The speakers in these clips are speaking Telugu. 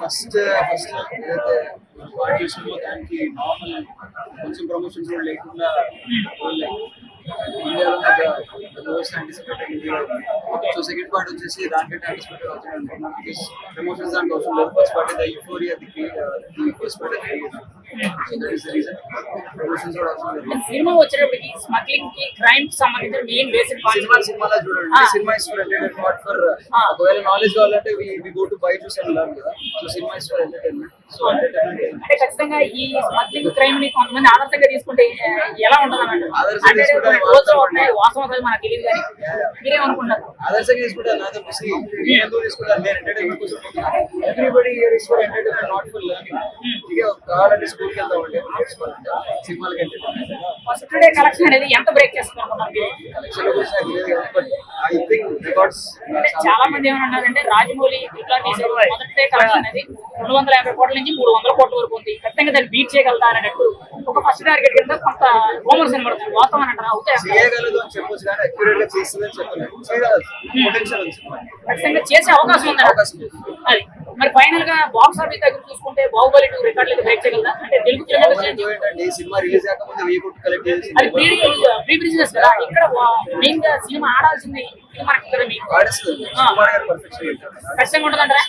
ఫస్ట్ ఫస్ట్ ఏదైతే పార్ట్ చేసిందో దానికి నార్మల్ కొంచెం ప్రమోషన్స్ కూడా లేకుండా ఇండియాలో యాంటిసిపేటెడ్ సో సెకండ్ పార్ట్ వచ్చేసి దానికంటే యాంటిసిపేటెడ్ అవుతుంది. బికాస్ ప్రమోషన్స్ దానికి అవసరం లేదు. First part the euphoria the the first part cinema వచ్చేటప్పటికి స్మగ్లింగ్కి క్రైమ్కి సంబంధించిన మెయిన్ బేసిక్ సినిమా సినిమాలో చూడండి. Cinema is for entertainment not for. ఒకవేళ నాలెడ్జ్ కావాలంటే we we go to by చూసి వెళ్ళాలి కదా. So cinema is for entertainment so entertainment అంటే ఖచ్చితంగా ఈ స్మగ్లింగ్ క్రైమ్ని కొంతమంది ఆదర్శంగా తీసుకుంటే ఎలా ఉంటుంది అన్నట్టు. ఆదర్శంగా తీసుకుంటే వాస్తవం మనకు తెలియదు కానీ. మీరేమనుకుంటారు? ఆదర్శంగా తీసుకుంటాను నాతో పిసి నేను ఎందుకు తీసుకుంటాను నేను ఎంటర్టైన్మెంట్ కోసం everybody is for entertainment not for learning ఇక కావాలంటే స్కూల్కి సినిమాలకి ఫస్ట్ డే కలెక్షన్ అనేది ఎంత బ్రేక్ చేస్తున్నారు కలెక్షన్ ఐ థింక్ రికార్డ్స్ చాలా మంది ఏమన్నారంటే రాజమౌళి ఇట్లా తీసిన మొదటి డే కలెక్షన్ అనేది రెండు వందల యాభై కోట్ల నుంచి మూడు వందల కోట్ల వరకు ఉంది. ఖచ్చితంగా దాన్ని బీట్ చేయగలుగుతారన్నట్టు ఒక ఫస్ట్ టార్గెట్ కింద కొంత రూమర్స్ కనబడుతుంది వాస్తవం అంటారా? అవుతాయి? చేయగలదు అని చెప్పొచ్చు కానీ అక్యురేట్గా చేస్తుందని చెప్పలేదు చేయగలదు. పొటెన్షియల్ ఉంది. సినిమా ఖచ్చితంగా చేసే అవకాశం ఉంది? అవకాశం అది. మరి ఫైనల్గా బాక్స్ ఆఫీస్ దగ్గర చూసుకుంటే బాహుబలి టూ రికార్డులు బ్రేక్ చేయగలదా? అంటే తెలుగు ఫిల్మ్ సినిమా రిలీజ్ కాకముందు వెయ్యి కోట్లు కలెక్ట్ చేసి అది ప్రీ ప్రీ బిజినెస్ కదా? ఇక్కడ మెయిన్గా సినిమా ఆడాల్సింది ఖచ్చితంగా ఉంటుందంటారా?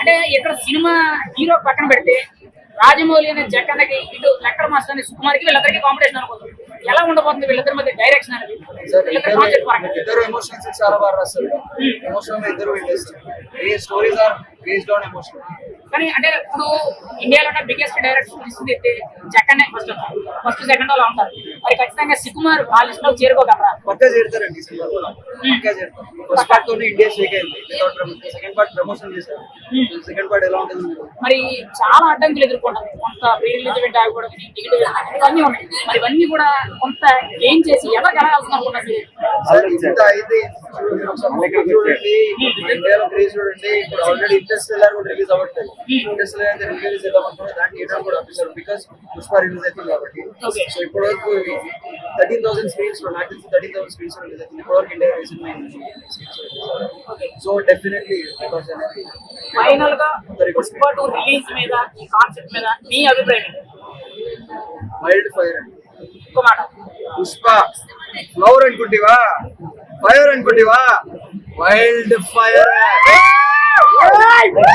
అంటే ఇక్కడ సినిమా హీరో పక్కన పెడితే రాజమౌళి అనే జక్కన్నకి ఇటు లెక్కల మాస్టర్ అనే సుకుమార్కి వీళ్ళందరికీ కాంపిటీషన్ అనుకోదు ఎలా ఉండబోతుంది వీళ్ళిద్దరి మధ్య డైరెక్షన్ అనేది? ఇద్దరు ఎమోషన్స్ చాలా బాగా రాస్తారు ఎమోషనల్ ఇద్దరు stories are based on emotion కానీ అంటే ఇప్పుడు ఇండియాలో ఉన్న బిగ్గెస్ట్ డైరెక్టర్ ఇస్తుంది అయితే జక్కన్నే ఫస్ట్ ఫస్ట్ సెకండ్ వాళ్ళు ఉంటారు మరి ఖచ్చితంగా సుకుమార్ ఆ లిస్ట్లో చేరుకోగలరా? పక్కా చేరుతారండి ఈ సినిమా పక్కా చేరుతారు. ఫస్ట్ పార్ట్ తోనే ఇండియా షేక్ అయింది. సెకండ్ పార్ట్ ప్రమోషన్ చేశారు. సెకండ్ పార్ట్ ఎలా ఉంటుంది? మరి? చాలా అడ్డంకులు ఎదుర్కొంటాం కొంత ప్రీ రిలీజ్ ఈవెంట్ ఆగిపోవడం టికెట్ ఇవన్నీ ఉన్నాయి. మరి ఇవన్నీ కూడా కొంత గెయిన్ చేసి సార్ ఇంత అయితే చూడండి, ఇప్పుడు ఆల్రెడీ ఇంట్రెస్ట్ కూడా రిలీజ్ అవ్వట్లేదు. ఇంట్రెస్ట్ అయితే రిలీజ్ అనుకుంటే దానికి థియేటర్ కూడా ఆఫీసర్ బికాస్ పుష్ప రిలీజ్ అవుతుంది కాబట్టి. సో ఇప్పటి వరకు థర్టీన్ థౌసండ్ స్క్రీన్స్ నాకు తెలిసి థర్టీన్ థౌసండ్ స్క్రీన్స్ రిలీజ్ అవుతుంది. ఇప్పటి వరకు ఇండియా సో డెఫినెట్లీ బికాస్ అనేది ఫైనల్గా పుష్ప టూ రిలీజ్ మీద ఈ కాన్సెప్ట్ మీద మీ అభిప్రాయం ఏంటి? వైల్డ్ ఫైర్ అండి ఇంకో మాట పుష్ప ఫ్లవర్ అనుకుంటివా ఫైర్ అనుకుంటివా వైల్డ్ ఫైర్